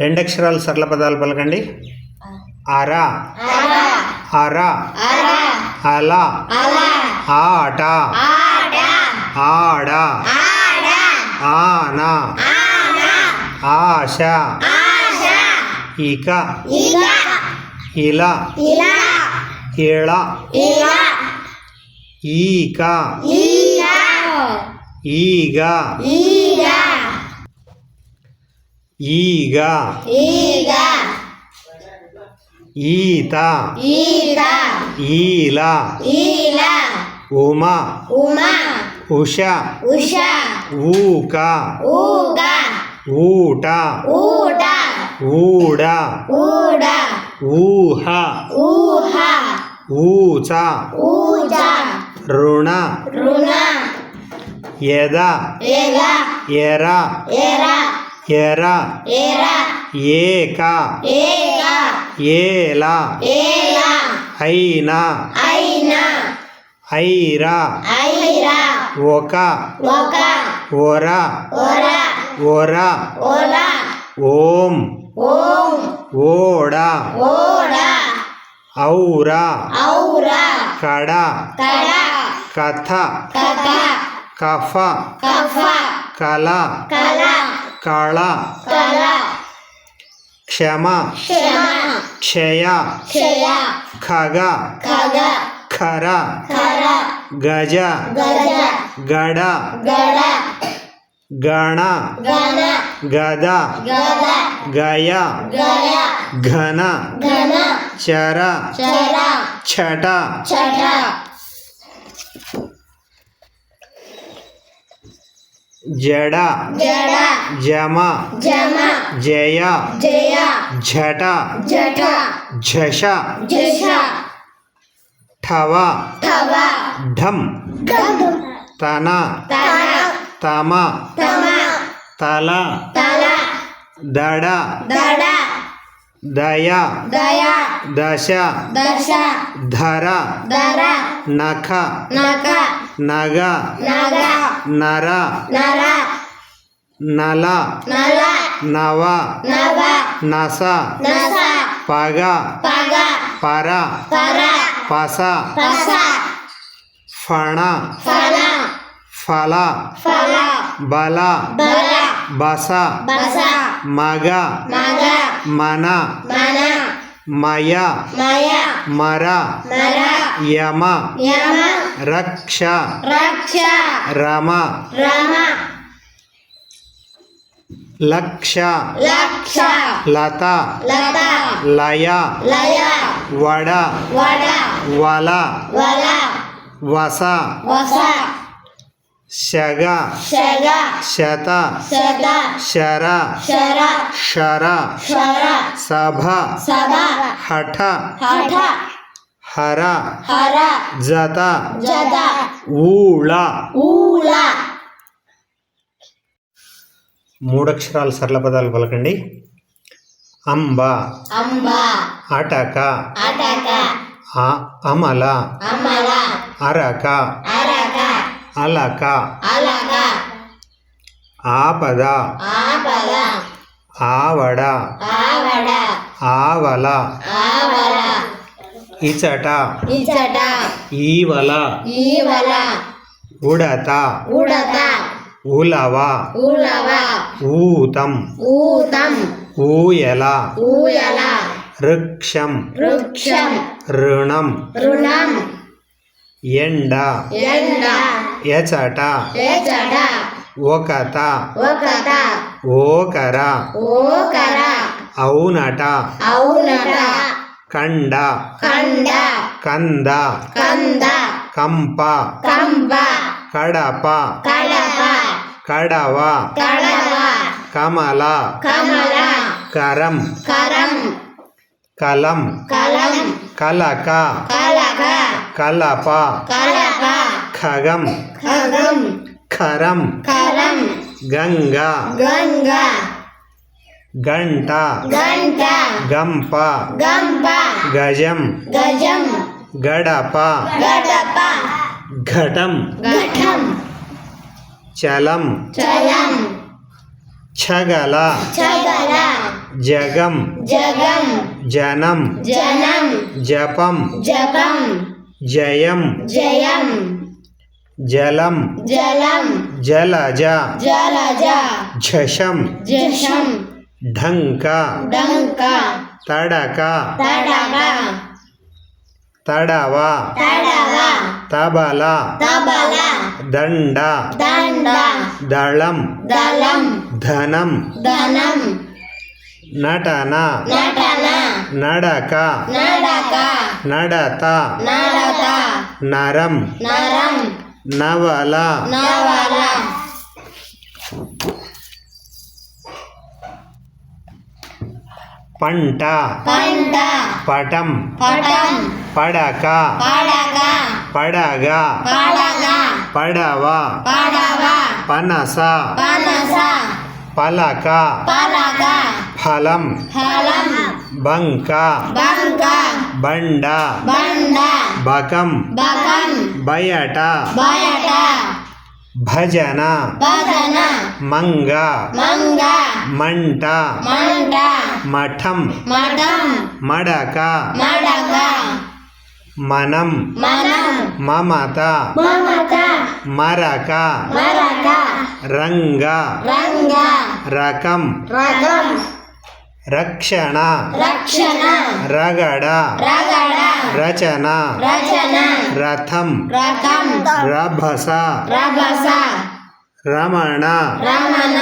రెండు అక్షరాలు సరళ పదాలు పలకండి. అర అర అల ఆట ఆడ ఆన ఆశ ఇక ఇలా ఇళ ఈక ఈగ ಈಗ ಈಗ ಈತ ಈತ ಈಲ ಈಲ ಉಮ ಉಮ ಉಷ ಉಷ ಊಕ ಊಕ ಊಟ ಊಟ ಊಡ ಊಡ ಊಹ ಊಹ ಊಚ ಊಚ ಋಣ ಋಣ ಎದ ಎದ ಎರ ಎರ ఎర ఏక ఏల అయిన ఐరా ఒక ఒర ఒర ఓం ఓడ ఔరా కడ కథ కఫ కల काला काला क्षमा क्षमा क्षया क्षया खगा खगा खरा खरा गजा गजा गड़ा गड़ा गणा गणा गदा गदा गया गया घना घना चरा चरा छटा छटा जड़ा जड़ा जमा जमा जया जया झटा झटा झशा झशा ठवा ठवा ढम ढम तना तना तमा तमा तला तला दड़ा दड़ा దయ దశ ధర నఖ నగ నర నల నవ నస పగ పర పస ఫణ ఫల బల బస మగ माना। माना। माया। माया। मरा। मरा। यम। यम। रक्षा। रक्षा। रामा। रामा। लक्षा। लक्षा। लता। लता। लया। लया। वड़ा। वड़ा। वाला। वाला। वसा। वसा। శగ. శత. శర. శర. సభ. హఠ. హర. జత. ఊళ. మూడక్షరాలు సరళ పదాలు పలకండి. అంబ. అటక. ఆ- అమల. అరక. అలక ఆపద ఆవడ ఆవల ఇచట ఇచట ఈవల ఈవల ఉడత ఉడత ఉలవ ఉలవ ఊతం ఊతం ఊయల ఊయల వృక్షం వృక్షం రుణం రుణం ఎండ ఎండ ఎచట ఎచట ఒకత ఒకట ఓకర ఓకర అవునట అవునట కండ. కండ. కంద. కంద. కంప. కంబ కడప. కడప. కడవ. కడవ. కమల. కమల. కరం. కరం. కలం. కలం. కలక. కలక. కలప. కలప. खगम खगम खरम खरम गंगा गंगा घंटा घंटा गंपा गंपा गजम गजम गडपा गडपा घटम घटम चलम चलम छगला छगला जगम जगम जनम जनम जपम जपम जयम जयम जलम। जलम। जलजा। जलजा। झषम। झषम। ढंका ढंका तड़का। तड़का। तड़ावा। तड़ावा। तबला। तबला। दंडा दंडा दलम। दलम। धनम। धनम। ನಟನ ನಟನ ನಡಕ ನಡಕ ನಡತ ನಡತ ನರಂ ನರಂ నవల నవల పంట పంట పటం పటం పడక పడక పడగ పడగ పడవ పడవ పనస పనస పలక పలక ఫలం ఫలం బంక బంక బండ బండ బకం బకం బయట బయట భజన భజన మంగ మంగ మంట మంట మఠం మఠం మడక మడక మనం మనం మమత మమత మరక మరక రంగ రంగ రకం రకం ರಕ್ಷಣ ರಕ್ಷಣ ರಗಡ ರಗಡ ರಚನಾ ರಚನಾ ರಥಂ ರಥಂ ರಭಸ ರಭಸ ರಮಣ ರಮಣ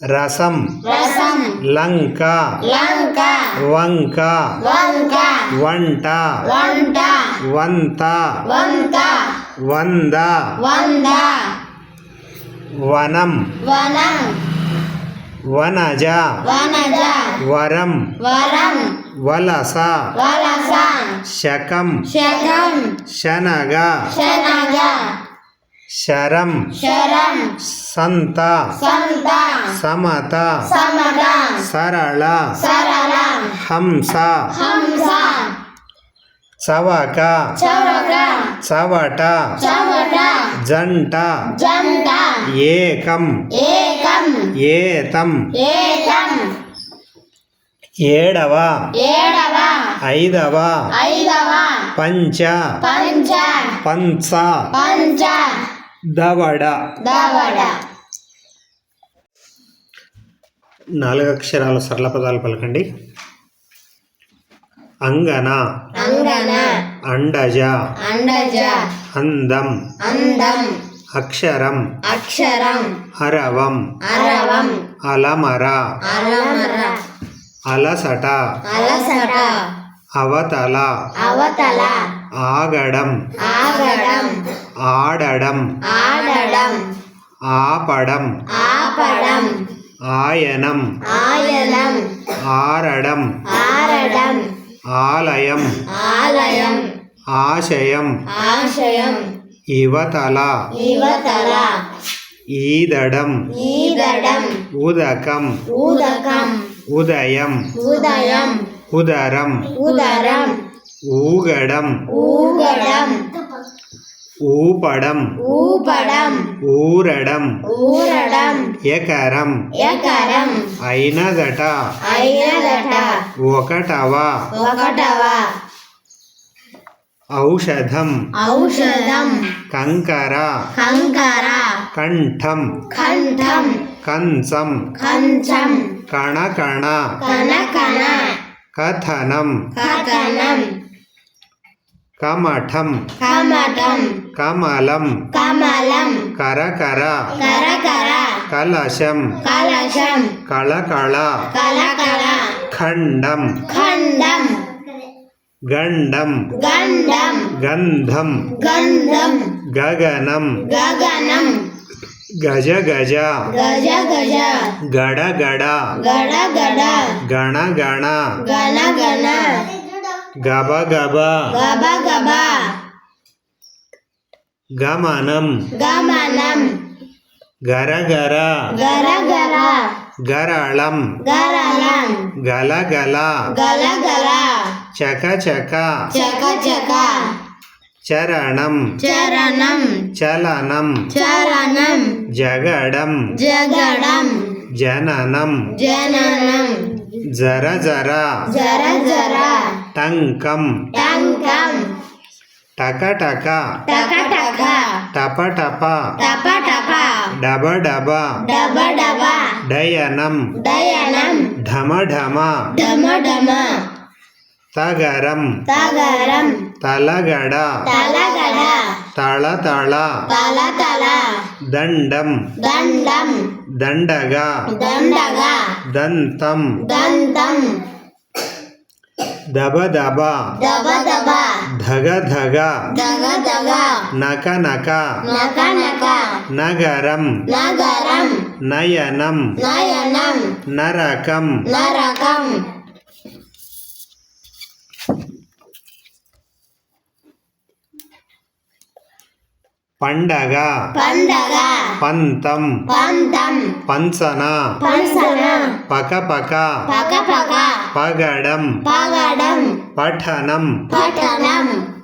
रसम रसम लंका लंका वंका वंका वंटा वंटा वंता वंता वंदा वंदा वनम वनम वनजा। वनजा। वरम। वरम। वलसा। वलसा। शकम। शकम। शनग। शनग। शरम। शरम। संता। संता। समता। समता। सरला। सरला। हमसा हमसा चवका। चवका। चवटा। चवटा। जंटा। जंटा। एकम। एक। ఏతం. ఏడవ. ఏడవ. ఐదవ. ఐదవ. పంచ. పంచ. పంచ. పంచ. దవడ. దవడ. నాలుగు అక్షరాల సరళ పదాలు పలకండి. అంగన. అంగన. అండజ. అండజ. అందం. అందం. అక్షరం. అక్షరం. అరవం. అరవం. అలమర. అలమర. అలసట. అలసట. అవతల. అవతల. ఆగడం. ఆగడం. ఆడడం. ఆడడం. ఆపడం. ఆపడం. ఆయనం. ఆయనం. ఆరడం. ఆరడం. ఆలయం. ఆలయం. ఆశయం. ఆశయం. ఇవతల యువతల ఈదడం ఈదడం ఉదకం ఉదకం ఉదయం ఉదయం ఉదరం ఉదరం ఊగడం ఊగడం ఊపడం ఊపడం ఊరడం ఊరడం ఎకరం ఎకరం అయినదట అయినదట ఒకటవ ఒకటవ ఔషధం. ఔషధం. కంకర. కంకర. కంఠం. కంఠం. కంచం. కంచం. కణకణ. కనకన కథనం. కథనం. కమఠం. కమటం కమలం. కమలం. కరకర. కరకర. కలశం. కలశం. కళకళ. కలకల ఖండం. ఖండం. गंडम गंडम गंधम गंधम गगनम। गगनम। गज गज गज गज गड गड गड गड गण गण गण गण गब गब गब गब गमनम। गमनम। गर गर गर गर गरलम गरलम गल गला गल गला చక చక. చక చక. చరణం. చరణం. చలనం. చరణం. జగడం. జగడం. జననం. జననం. జర జర. జర జర. టంకం టంకం టక టక. టక టక. టప టప. టప టప. డబ డబ. డబ డబ. డయనం. దయనం ఢమ ఢమ. డమ డమ తగరం తగరం తలగడ తలగడ తళ తళ తల తల దండం దండం దండగా దండగా దంతం దంతం దబ దబ దబ దబ ధగ ధగ దగ దగ నక నక నక నక నగరం నగరం నయనం నయనం నరకం నరకం పండగ. పండగ. పంతం. పంతం. పంచన. పంసన పక పక పక పక పగడం. పగడం. పఠనం. పఠనం.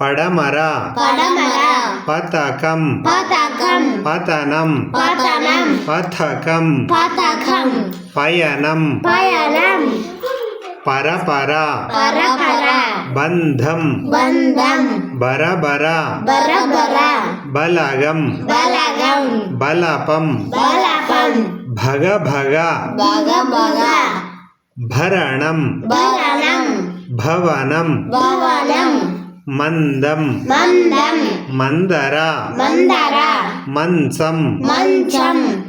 పడమర. పడమర. పతకం. పతకం. పతనం. పతనం. పథకం. పతకం. పయనం. పయనం. పరపర. పరపర. బంధం. బంధం. బరబర. బరబర. బలగం. బలగం. బలపం. బలపం. భగ భగ బగ బగ భరణం. భరణం. భవనం. భవనం. మందం. మందం. మందర. మందర. మంచం. మంచం.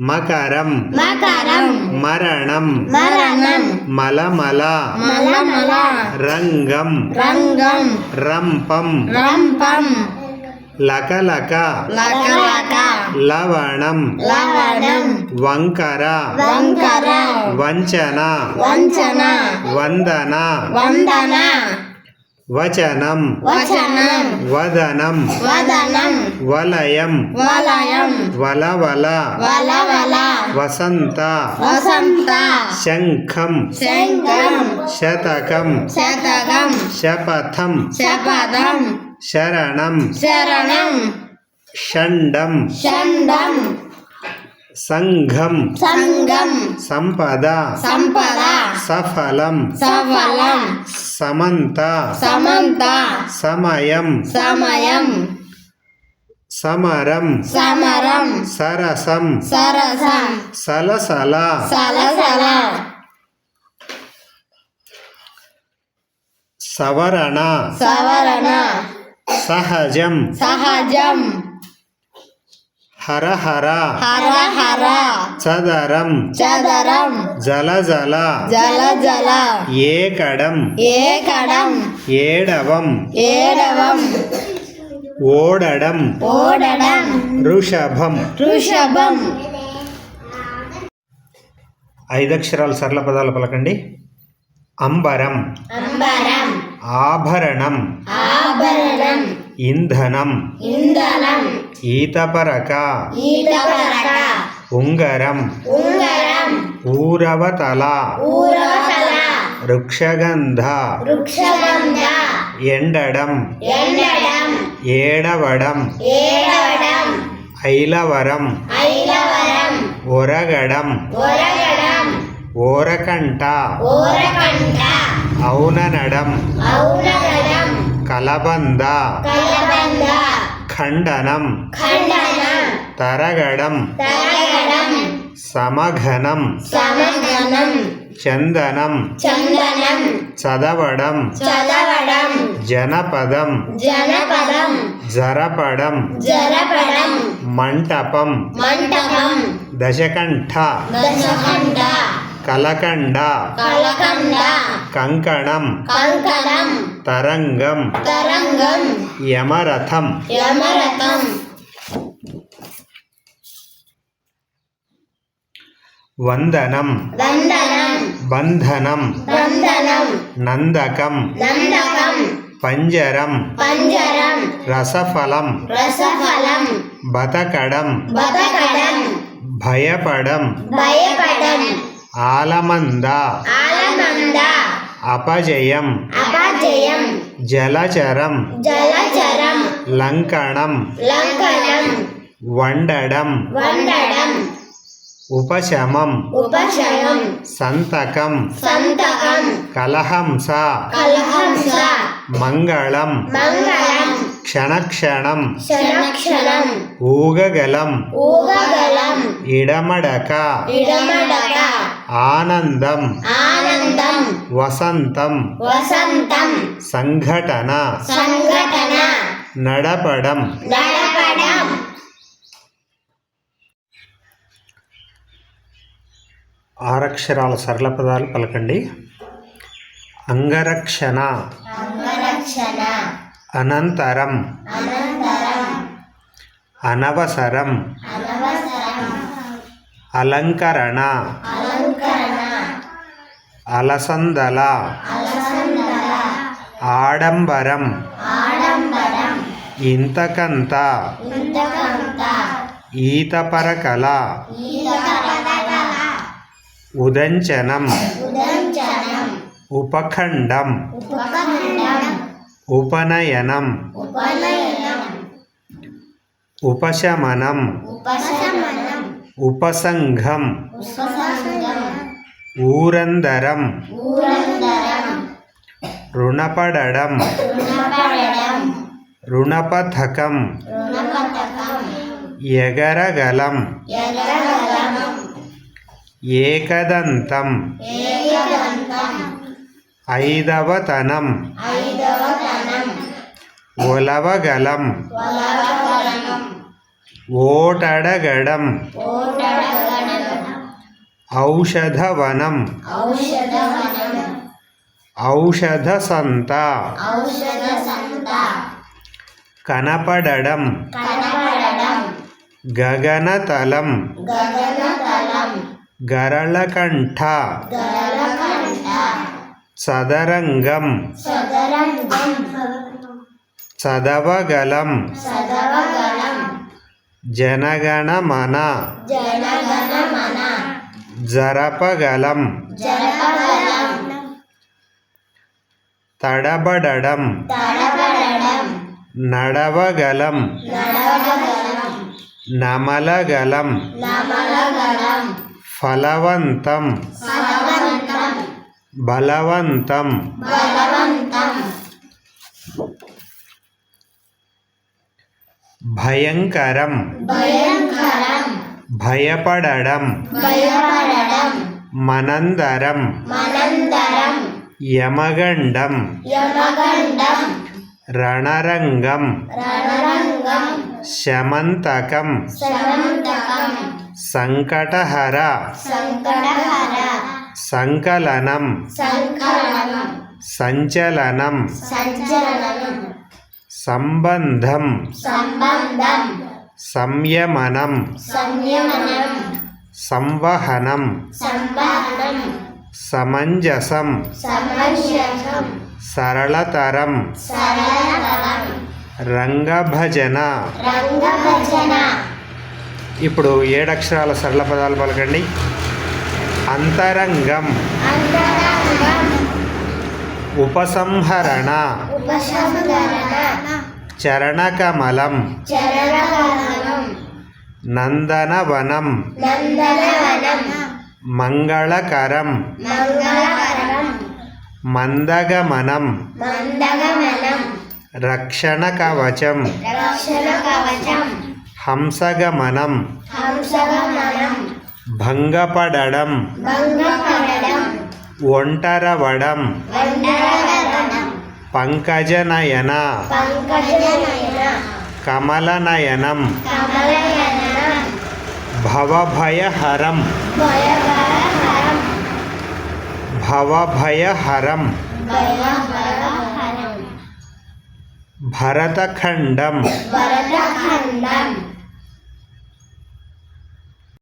మకరం. మకరం. మరణం. మరణం. మలమల. మలమల. రంగం. రంగం. రంపం. రంపం. లకలక. లకలక. లవణం. లవణం. వంకర. వంకర. వంచన. వంచన. వందన. వందన. वचनं वचनं वदनं वदनं वलयं वलयं वलवल। वलवल। वसंता वसंता शंखम शंखम शतकम। शतकम। शपथम। शपथम। शरणम। शरणम। षण्डं षण्डं సంఘం సంగం సంపద సంపద సఫలం సఫలం సమంత సమంత సమయం సమయం సమరం సమరం సరసం సరసం సలసల సలసల సవరణ సవరణ సహజం సహజం హరహర. హర హర చదరం. చదరం. జల జల జల జల ఏకడం. ఏకడం. ఏడవం. ఏడవం. ఓడడం. ఓడడం. వృషభం వృషభం ఐదక్షరాల సరళ పదాలు పలకండి. అంబరం. అంబరం. ఆభరణం. ఆభరణం. ఇంధనం. ఇంధనం. ఈతపరక. ఈతపరక. ఉంగరం. ఉంగరం. ఊరవతల. ఊరవతల. వృక్షగంధ వృక్షగంధ ఎండడం. ఎండడం. ఏడవడం. ఏడవడం. ఐలవరం. ఐలవరం. ఒరగడం. ఒరగడం. ఓరకంట. ఓరకంట. ఔననడం. కలబంద. కలబంద. ఖండనం. ఖండనం. తరగడం. తరగడం. సమఘనం. చందనం. చందనం. చదవడం. జనపదం. జనపదం. జరపడం. జరపడం. మంటపం. దశకంఠ. కలకండ. కలకండ. కంకణం. కంకణం. తరంగం. తరంగం. యమరథం. యమరథం. వందనం. వందనం. బంధనం. బంధనం నందకం. నందకం. పంజరం. పంజరం. రసఫలం. రసఫలం. బతకడం. బతకడం. భయపడం. భయపడం. ఆలమంద ఆలమంద అపజయం అపజయం జలచరం జలచరం లంకణం లంకనం వండడం వండడం ఉపశమం ఉపశమం సంతకం సంతకం కలహంస కలహంస మంగళం మంగళం క్షణక్షణం క్షణక్షణం ఊగగలం ఊగగలం ఇడమడక ఇడమడక ఆనందం. ఆనందం. వసంతం. వసంతం. సంఘటన. సంఘటన. నడపడం. నడపడం. ఆరక్షరాల సరళ పదాలు పలకండి. అంగరక్షణ. అంగరక్షణ. అనంతరం. అనంతరం. అనవసరం. అనవసరం. అలంకరణ. అలంకరణ అలసందల. ఆడంబరం. ఇంతకంత. ఈతపరకల. ఉదంచనం. ఉపఖండం. ఉపనయనం. ఉపశమనం. ఉపసంఘం. ఊరందరం. రుణపడడం. రుణపథకం. ఎగరగలం. ఏకదంతం. ఐదవతనం. ఐదవ తనం ఒలవగలం. ఓటడగడం. ఔషధవనం. ఔషధ సంత కనపడడం. గగనతలం. గరళకంఠ. సదరంగం చదవగలం. సదవగలం జనగణమన. జనగణమన. జరపగలం. తడబడడం. నడవగలం. నమలగలం. ఫలవంతం. బలవంతం. బలవంతం. భయంకరం. భయంకరం. భయపడడం. భయపడడం. మనందరం. మనందరం. యమగండం. యమగండం. రణరంగం. రణరంగం. శమంతకం. శమంతకం. సంకటహర. సంకటహర. సంకలనం. సంకలనం. సంచలనం. సంచలనం. సంబంధం. సంబంధం. సంయమనం. సంయమనం. సంవహనం. సంవహనం. సమంజసం. సమంజసం. సరళతరం. సరళతరం. రంగభజన. రంగభజన. ఇప్పుడు ఏడక్షరాల సరళ పదాలు పలకండి. అంతరంగం. అంతరంగం. ఉపసంహరణ. ఉపశమకరణ చరణకమలం నందనవనం మంగళకరం మందగమనం రక్షణ కవచం హంసగమనం భంగపడడం ఒంటరవడం పంకజనయన. కమలనయనం. భవభయహరం. భవభయహరం. భరతఖండం.